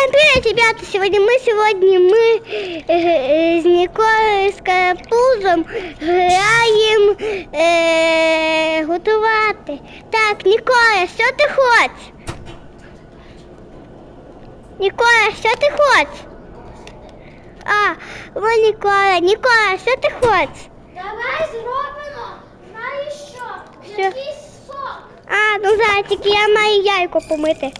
Всем привет, ребята! Сегодня мы сегодня мы э, э, с Ніколою з Карапузом граємо е, готувати. Так, Ніколя, що ти хочеш? Ніколя, що ти хочеш? А, о, Ніколя, Ніколя, що ти хочеш? Давай зробимо. Знаєш що? Що? Якийсь сок. А, ну зараз тільки я маю яйко помити.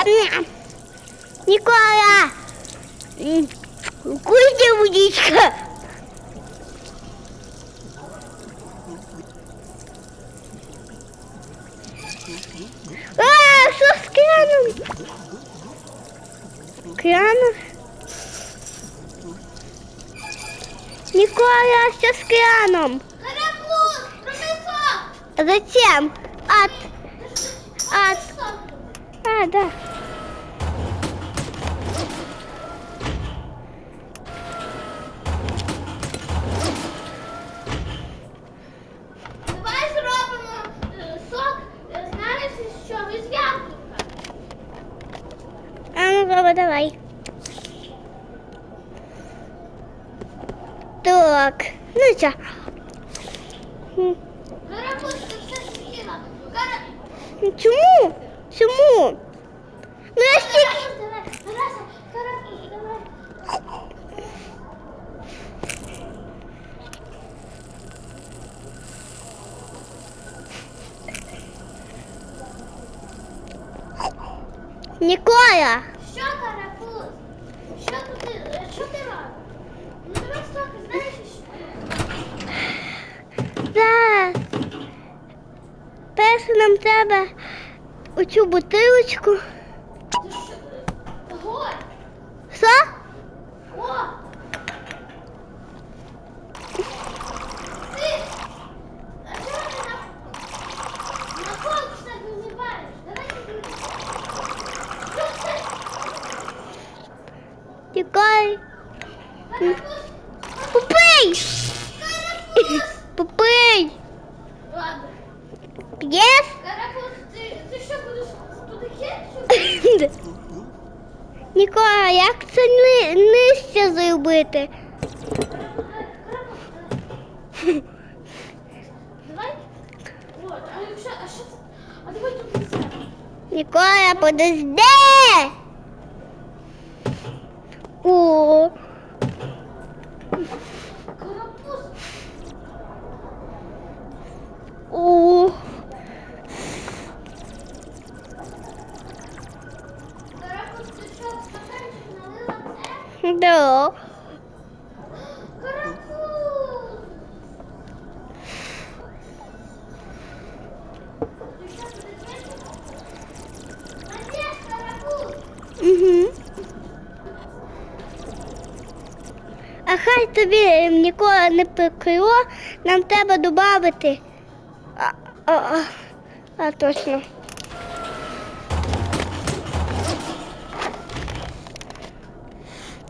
А, мя. Нікола! М, Вкусна водичка! А, що з краном? Краном? Нікола, що з краном? Карапуз, роби сок. Зачем? От, от, Сок. а, да. Так, ну що? Чому? Чому? Ну я стільки... Карапуз, давай. Тараса, карапуз, давай. Ніколя, Що, карапуз? Що ти, е, що ти робиш? Ну давай сок, знаєш що? зараз. Перше нам треба оцю бутилочку. Ти що? П'єш? Нікола, як це ни- нижче зробити? Давай. От, а якщо, а що це? А давай тут візьмемо. Нікола, подожди! О, да. А хай тобі ем, ніколи не прикрило, нам треба додати. А, а, а, а точно.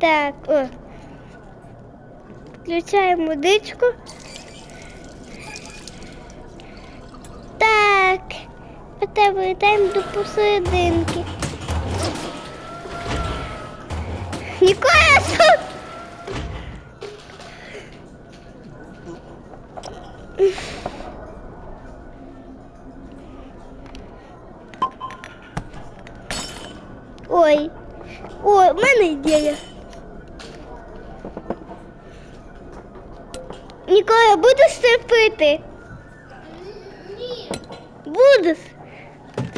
Так, о. Включаємо водичку. Так. Тепер вилітаємо до посерединки. Ніколя, що? Ой, ой, в мене ідея. Ніколя, будеш терпити? Ні. Будеш.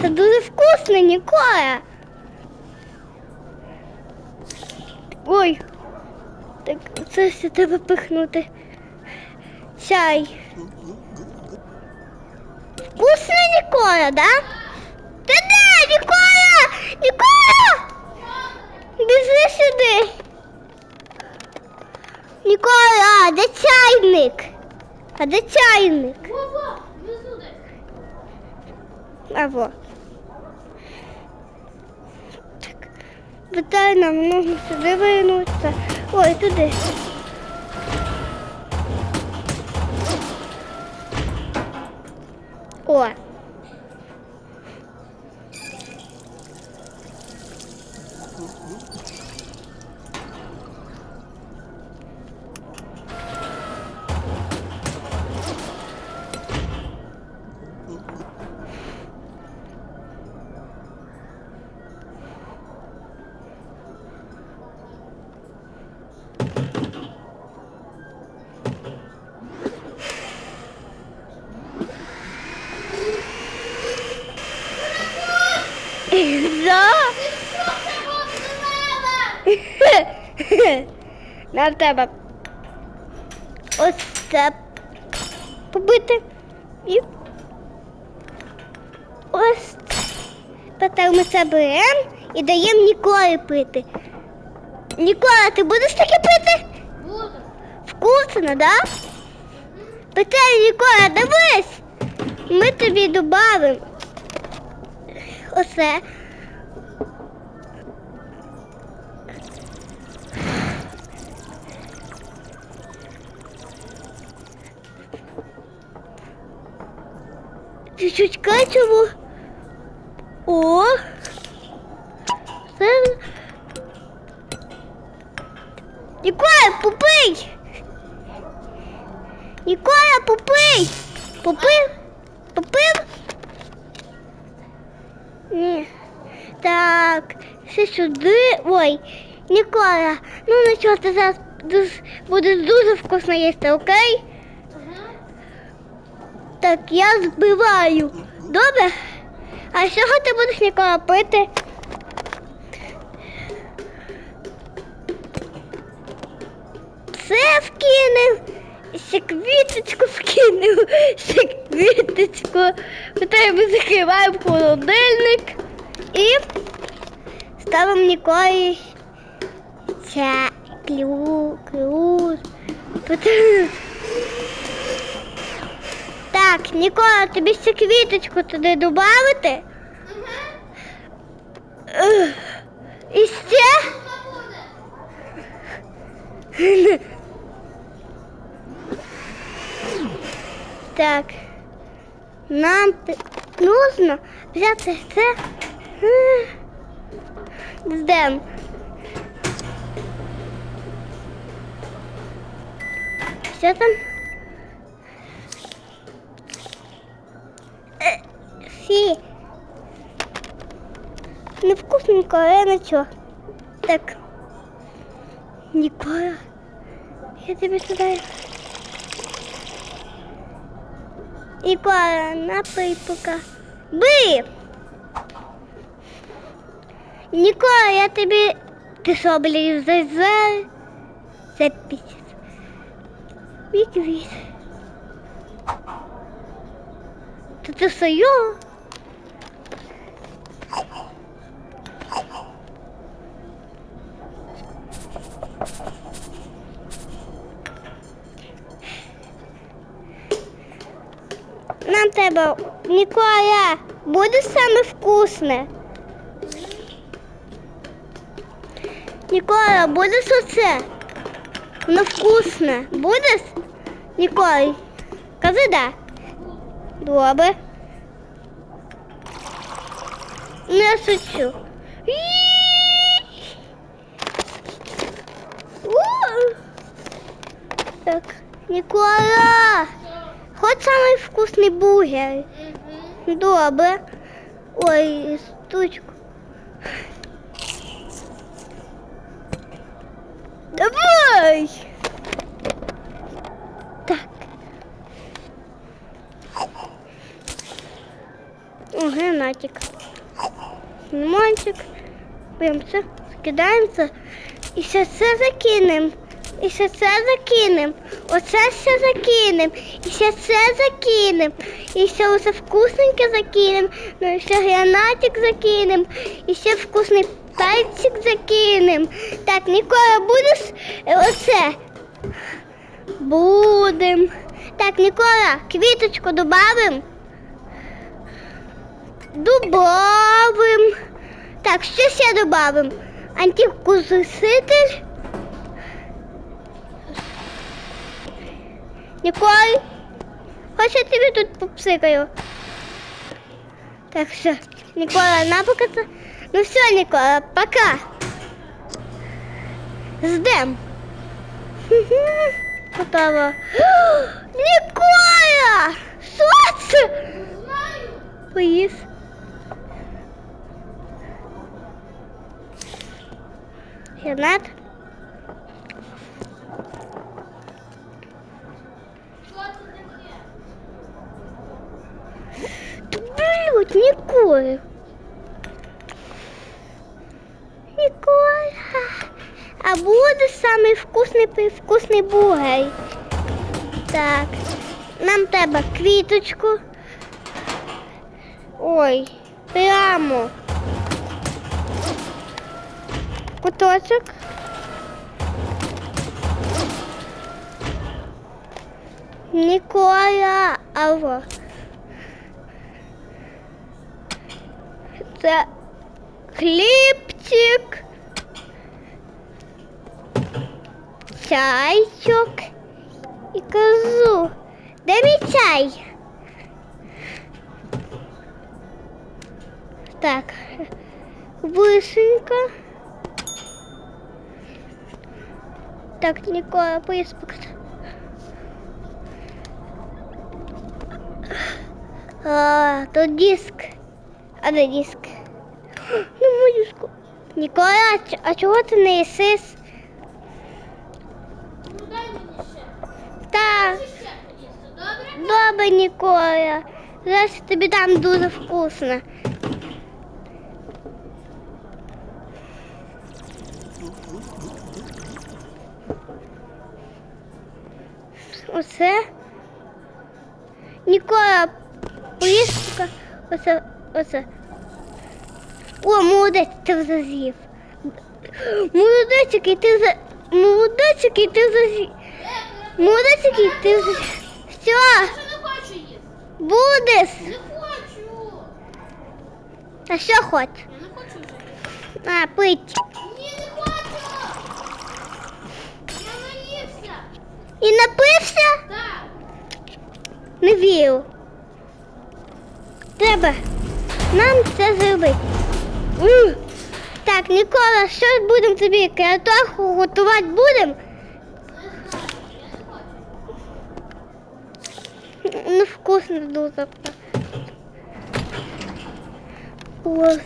Це дуже вкусно, Ніколя. Ой. Так це все треба пихнути. Чай. Вкусно, Ніколя, да? Та де, Ніколя! Ніколя! Біжи сюди. Ніколя, а де чайник? А де чайник? А вот. Так. Питай нам нужно сюди вернутися. Ой, туди. О. Нам треба ось це побити. І ось. Тепер ми це беремо і даємо Ніколі пити. Нікола, ти будеш таке пити? Буду. Вкусно, да? Питай, Нікола, дивись. Ми тобі додамо. Оце. Чуть-чуть кетчупу. О! Це... Ніколя, попий! Ніколя, попий! Попив? Попив? Ні. Так, ще сюди. Ой, Ніколя, ну нічого, ти зараз будеш дуже вкусно їсти, окей? Так, я збиваю. Добре? А з чого ти будеш Нікола пити? Це вкинув. Ще квіточку вкинув. Ще квіточку. Потім ми закриваємо холодильник і ставимо Ніколі ця клю, клю. Потім... Так, Нікола, тобі ще квіточку туди додати. Ага. І ще. Так. Нам нужно взяти це. Е, Ждем. Що там? Фі. Невкусненько, але нічого. Так. Нікола. Я тебе сюди. Нікола, напий пока. Бий! Нікола, я тобі... Ти що, блін, за за... За пісяць. Відвіз. Та ти своє? Нам треба, Ніколя, буде саме вкусне. Ніколя, будеш оце? Воно вкусне. Будеш? Ніколь, кажи да. Добре. Не шучу. Так, Нікола, хоч самий вкусний бургер. Добре. Ой, штучку. Давай. Так. О, гранатик. Лимончик. Беремо це, скидаємо це. І ще це закинемо. І ще це закинемо. Оце ще закинемо. І ще це закинемо. І ще оце вкусненьке закинемо. Ну і ще гранатик закинемо. І ще вкусний пальчик закинемо. Так, Нікола, будеш е, оце? Будем. Так, Нікола, квіточку добавим. Добавим. Так, що ще добавим? Антивкуситель. Ніколь, хоч я тобі тут попсикаю. Так, все. Нікола, на пока це. Ну все, Нікола, пока. Ждем. Готово. Нікола! Що це? Знаю. Поїз. Гранат. Ніколя. Ніколя. А буде самий вкусний вкусний бургер. Так. Нам треба квіточку. Ой, прямо. Куточок. Ніколя, алло. Це хлібчик. Чайчик і кажу. Де мій чай? Так, вишенька. Так, Нікола, поїзд покажи. А, то диск. А де диск? Нікола, а чого ти не їсиш? Ну дай мені ще. Так, добре? Нікола. Зараз тобі дам дуже вкусно. Оце. Нікола, поїздка. Оце, оце. О, молодець, ти вже з'їв. Молодець, який ти за... Молодець, який ти вже з'їв. Молодець, який ти вже... Все, Я не хочу їсти. будеш. Не хочу. А що хоч? Я не хочу вже. А, пить. Ні, не хочу. Я наївся. І напився? Так. Не вірю. Треба нам це зробити. Так, Нікола, що будемо тобі? Картоху готувати будемо? Ну, вкусно дуже. Ось.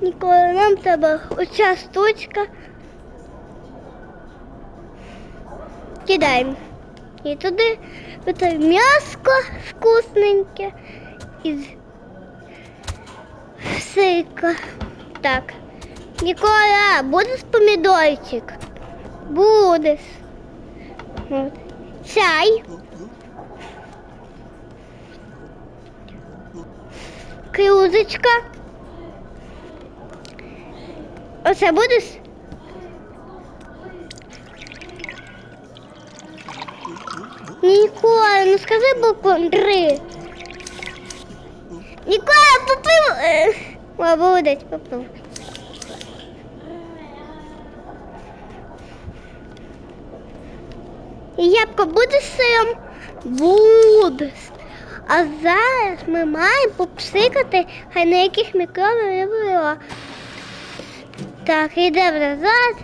Нікола, нам треба оця штучка. Кидаємо. І туди оце м'яско вкусненьке. І сирка. Так. Нікола, будеш помідорчик? Будеш. От. Чай. Крузочка. Оце будеш? Нікола, ну скажи букву три. Нікола, попив. Е, Молодець, попив. Ябко буде сиром? Буде. А зараз ми маємо попсикати, хай на яких мікробів не. Так, йдемо назад.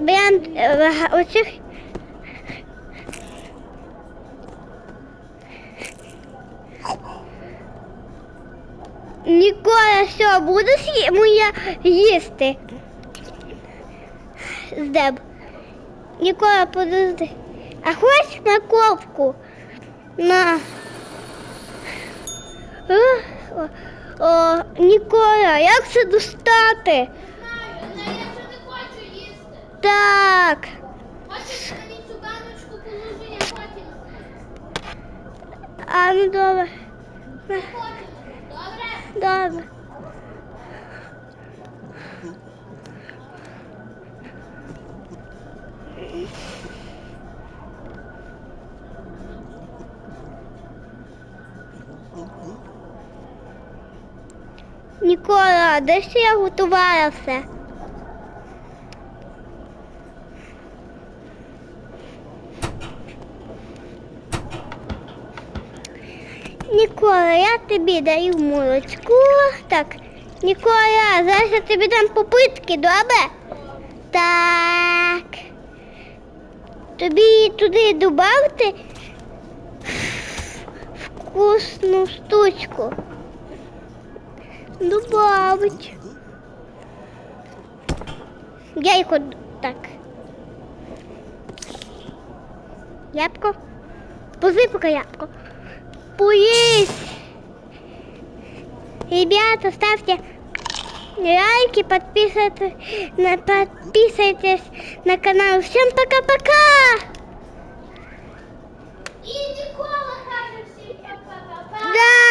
Беремо е, оцих. Ніколя, що будеш їсти? Здеб. Нікола, подожди. А хочеш морковку? На. Е, О, о, Нікола, як це достати? Так. Хочеш мені цю баночку положи, я потім. А ну. Добре? Добре. Нікола, де ще я готувала? Нікола, я тобі даю молочко. Так, Нікола, зараз я тобі дам попитки, добре? Так. Тобі туди додати вкусну штучку. Добавить. Яйко так. Ябко. Пози поки ябко. Поїсть. Ребята, ставьте лайки, подписывайтесь на, подписывайтесь на канал. Всем пока-пока! І Нікола каже всім па-па-па-па. Да!